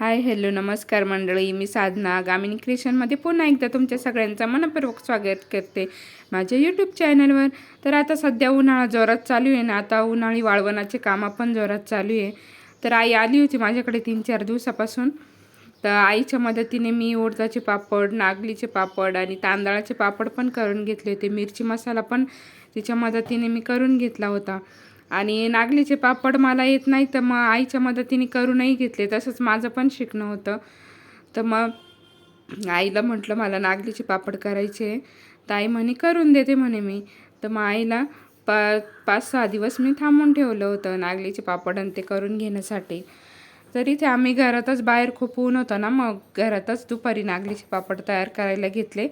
Hi hello नमस्कार मंडळी. मी साधना. गामिनी क्रिएशनमध्ये पुन्हा एकदा तुमच्या सगळ्यांचं मनपूर्वक स्वागत करते माझ्या यूट्यूब चॅनलवर तर आता सध्या उन्हाळा जोरात चालू आहे ना आता उन्हाळी वाळवणाचे कामं पण जोरात चालू आहे. तर आई आली होती माझ्याकडे तीन चार दिवसापासून. तर आईच्या मदतीने मी उडदाचे पापड नागलीचे पापड आणि तांदळाचे पापड पण करून घेतले होते. मिरची मसाला पण तिच्या मदतीने मी करून घेतला होता. आणि नागलीचे पापड मला येत नाही तर मग आईच्या मदतीने करूनही घेतले. तसंच माझं पण शिकणं होतं. तर मग आईला म्हटलं मला नागलीचे पापड करायचे तर आई म्हणे करून देते म्हणे मी. तर मग आईला पा पाच सहा दिवस मी थांबून ठेवलं होतं नागलीचे पापड आणि ते करून घेण्यासाठी. तर इथे आम्ही घरातच बाहेर खूप ऊन होतं ना मग घरातच दुपारी नागलीचे पापड तयार करायला घेतले.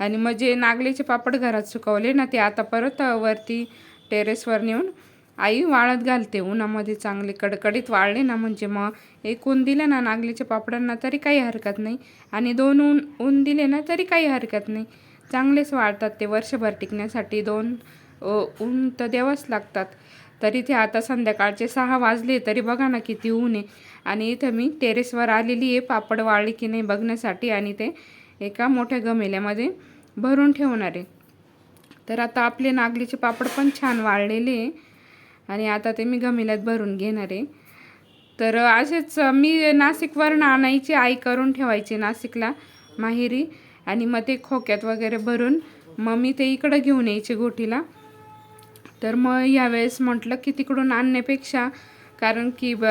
आणि मग जे नागलीचे पापड घरात सुकवले ना ते आता परत वरती टेरेसवर नेऊन आई वाळत घालते उन्हामध्ये चांगले कडकडीत वाळले ना म्हणजे मग एक ऊन दिलं ना नागलीच्या पापडांना तरी काही हरकत नाही आणि दोन ऊन ऊन दिले ना तरी काही हरकत नाही. चांगलेच वाळतात ते वर्षभर टिकण्यासाठी दोन ऊन तर द्यावंच लागतात. तरी ते आता संध्याकाळचे सहा वाजले तरी बघा ना किती ऊन आहे. आणि इथं मी टेरेसवर आलेली आहे पापड वाळली की नाही बघण्यासाठी आणि ते एका मोठ्या गमेल्यामध्ये भरून ठेवणार आहे. तर आता आपले नागलीचे पापड पण छान वाळलेले आहे. आणि आता ते मी गमिल्यात भरून घेणार आहे. तर असेच मी नाशिकवरून आणायची आई करून ठेवायची नाशिकला माहेरी आणि मग ते खोक्यात वगैरे भरून मग मी ते इकडं घेऊन यायचे गोटीला तर मग यावेळेस म्हटलं की तिकडून आणण्यापेक्षा कारण की ब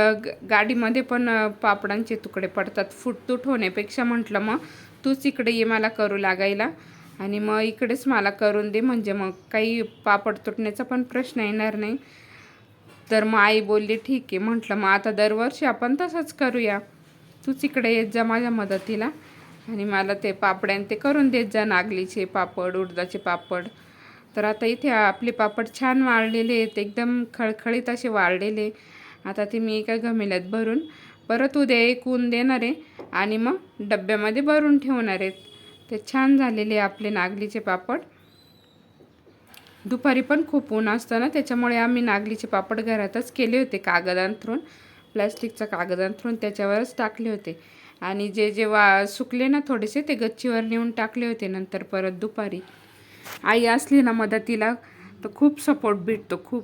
गाडीमध्ये पण पापडांचे तुकडे पडतात. फुटतूट होण्यापेक्षा म्हटलं मग तूच इकडे ये मला करू लागायला. आणि मग इकडेच मला करून दे म्हणजे मग काही पापड तुटण्याचा पण प्रश्न येणार नाही. तर मग आई बोलली ठीक आहे. म्हटलं मग आता दरवर्षी आपण तसंच करूया. तूच इकडे येत जा माझ्या मदतीला. आणि मला ते पापड्यान ते करून देत जा नागलीचे पापड उडदाचे पापड. तर आता इथे आपले पापड छान वाळलेले आहेत एकदम खळखळीत असे वाळलेले. आता ते मी एका घमेल्यात भरून परत उद्या एक ऊन देणार आहे आणि मग डब्यामध्ये भरून ठेवणार आहेत. ते छान झालेले आपले नागलीचे पापड. दुपारी पण खूप ऊन असतं ना त्याच्यामुळे आम्ही नागलीचे पापड घरातच केले होते कागद अंथरून प्लॅस्टिकचा कागद अंथरून त्याच्यावरच टाकले होते. आणि जे जेव्हा सुकले ना थोडेसे ते गच्चीवर नेऊन टाकले होते नंतर परत दुपारी. आई असली ना मदतीला तर खूप सपोर्ट भेटतो खूप.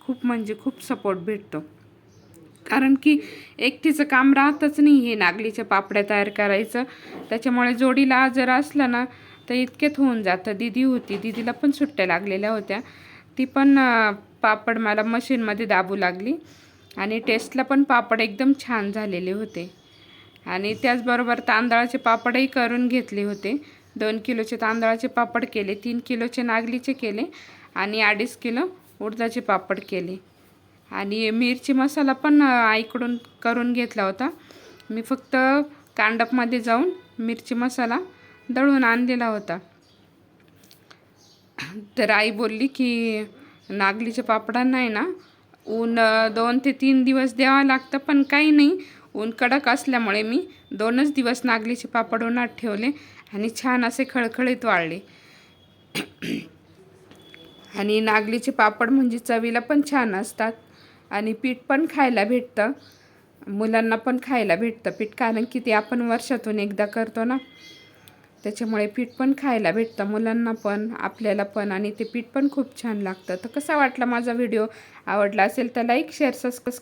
खूप म्हणजे खूप सपोर्ट भेटतो. कारण की एकटीचं काम राहतच नाही हे नागलीच्या पापड्या तयार करायचं. त्याच्यामुळे जोडीला जर असलं ना तर इतकेत होऊन जातं. दिदी होती. दिदीला पण सुट्ट्या लागलेल्या होत्या. ती पण पापड मला मशीनमध्ये दाबू लागली आणि टेस्टला पण पापड एकदम छान झालेले होते. आणि त्याचबरोबर तांदळाचे पापडही करून घेतले होते. दोन किलोचे तांदळाचे पापड केले तीन किलोचे नागलीचे केले आणि अडीच किलो उडदाचे पापड केले. आणि मिरची मसाला पण आईकडून करून घेतला होता. मी फक्त कांडपमध्ये जाऊन मिरची मसाला दळून आणलेला होता. तर आई बोलली की नागलीच्या पापडांना आहे ना ऊन दोन ते तीन दिवस द्यावं लागतं पण काही नाही. ऊन कडक असल्यामुळे मी दोनच दिवस नागलीचे पापड उन्हात ठेवले आणि छान असे खळखळीत वाळले. आणि नागलीचे पापड म्हणजे चवीला पण छान असतात आणि पीठ पण खायला भेटतं. मुलांना पण खायला भेटतं पीठ कारण की ते आपण वर्षातून एकदा करतो ना. त्याच्यामुळे पीठ पण खायला भेटतं मुलांना पण आपल्याला पण आणि ते पीठ पण खूप छान लागतं. तर कसा वाटला माझा व्हिडिओ? आवडला असेल तर लाईक शेअर सबस्क्राईब